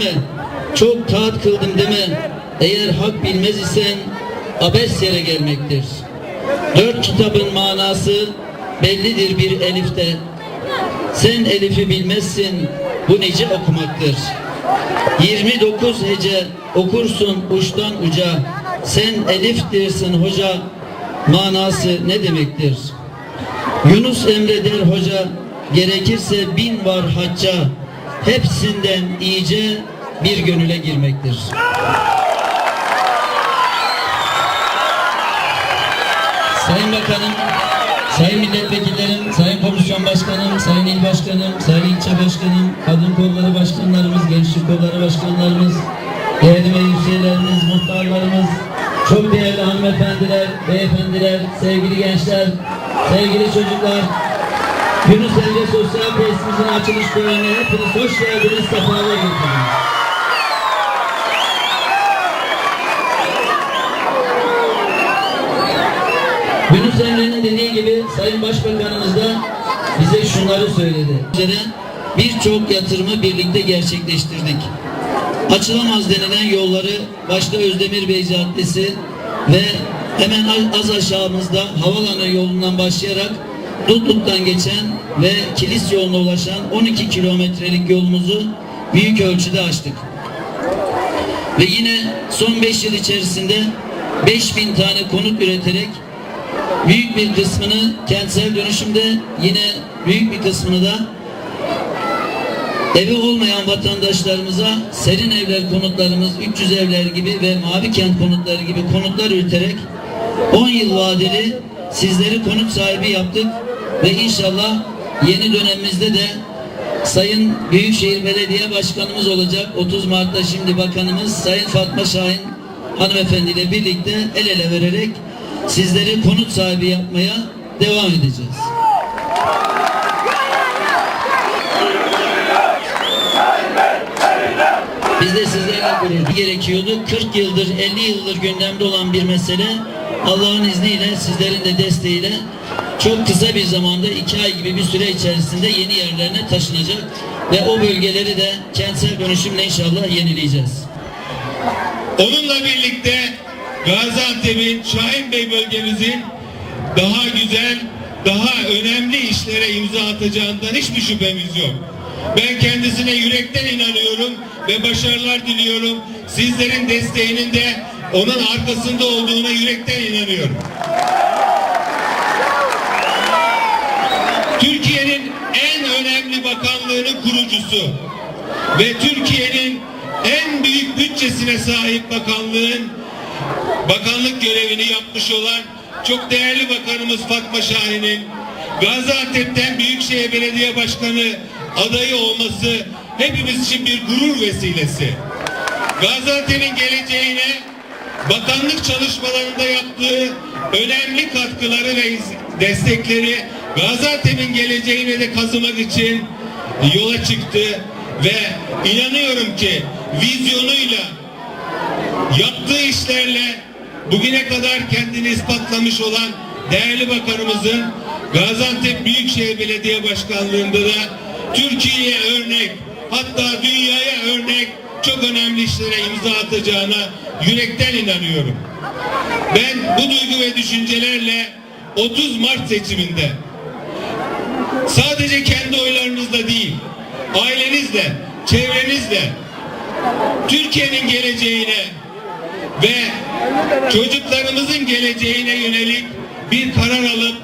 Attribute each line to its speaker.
Speaker 1: deme. Çok taat kıldım deme. Eğer hak bilmez isen abes yere gelmektir. Dört kitabın manası bellidir bir elifte. Sen elifi bilmezsin, bu nice okumaktır. 29 hece okursun uçtan uca. Sen elif dersin hoca, manası ne demektir? Yunus Emre der hoca, gerekirse bin var hacca. Hepsinden iyice bir gönüle girmektir. Sayın Bakanım, Sayın Milletvekillerim, Sayın Komisyon Başkanım, Sayın İl Başkanım, Sayın İlçe Başkanım, Kadın Kolları Başkanlarımız, Gençlik Kolları Başkanlarımız, değerli meclislerimiz, muhtarlarımız, çok değerli hanımefendiler, beyefendiler, sevgili gençler, sevgili çocuklar, Yunus Emre Sosyal Tesisimizin açılış törenine hepiniz hoş geldiniz, sefalar getirdiniz. Yunus Emre'nin dediği gibi Sayın Başbakanımız da bize şunları söyledi. Birçok yatırımı birlikte gerçekleştirdik. Açılamaz denilen yolları başta Özdemir Bey Caddesi ve hemen az aşağımızda havalanı yolundan başlayarak Dutluk'tan geçen ve Kilis yoluna ulaşan 12 kilometrelik yolumuzu büyük ölçüde açtık. Ve yine son 5 yıl içerisinde 5000 tane konut üreterek büyük bir kısmını kentsel dönüşümde yine büyük bir kısmını da evi olmayan vatandaşlarımıza serin evler konutlarımız 300 evler gibi ve mavi kent konutları gibi konutlar üreterek 10 yıl vadeli sizleri konut sahibi yaptık ve inşallah yeni dönemimizde de Sayın Büyükşehir Belediye Başkanımız olacak. 30 Mart'ta şimdi bakanımız Sayın Fatma Şahin hanımefendi ile birlikte el ele vererek sizleri konut sahibi yapmaya devam edeceğiz. Biz de sizlerle gurur gerekiyordu. 40 yıldır, 50 yıldır gündemde olan bir mesele Allah'ın izniyle, sizlerin de desteğiyle çok kısa bir zamanda iki ay gibi bir süre içerisinde yeni yerlerine taşınacak ve o bölgeleri de kentsel dönüşümle inşallah yenileyeceğiz.
Speaker 2: Onunla birlikte Gaziantep'in Şahin Bey bölgemizin daha güzel, daha önemli işlere imza atacağından hiçbir şüphemiz yok. Ben kendisine yürekten inanıyorum ve başarılar diliyorum. Sizlerin desteğinin de onun arkasında olduğuna yürekten inanıyorum. Türkiye'nin en önemli bakanlığının kurucusu ve Türkiye'nin en büyük bütçesine sahip bakanlığın bakanlık görevini yapmış olan çok değerli bakanımız Fatma Şahin'in Gaziantep'ten Büyükşehir Belediye Başkanı adayı olması hepimiz için bir gurur vesilesi. Gaziantep'in geleceğine bakanlık çalışmalarında yaptığı önemli katkıları ve destekleri Gaziantep'in geleceğine de kazımak için yola çıktı ve inanıyorum ki vizyonuyla yaptığı işlerle bugüne kadar kendini ispatlamış olan değerli bakanımızın Gaziantep Büyükşehir Belediye Başkanlığı'nda da Türkiye'ye örnek hatta dünyaya örnek çok önemli işlere imza atacağına yürekten inanıyorum. Ben bu duygu ve düşüncelerle 30 Mart seçiminde sadece kendi oylarınızla değil, ailenizle, çevrenizle Türkiye'nin geleceğine ve çocuklarımızın geleceğine yönelik bir karar alıp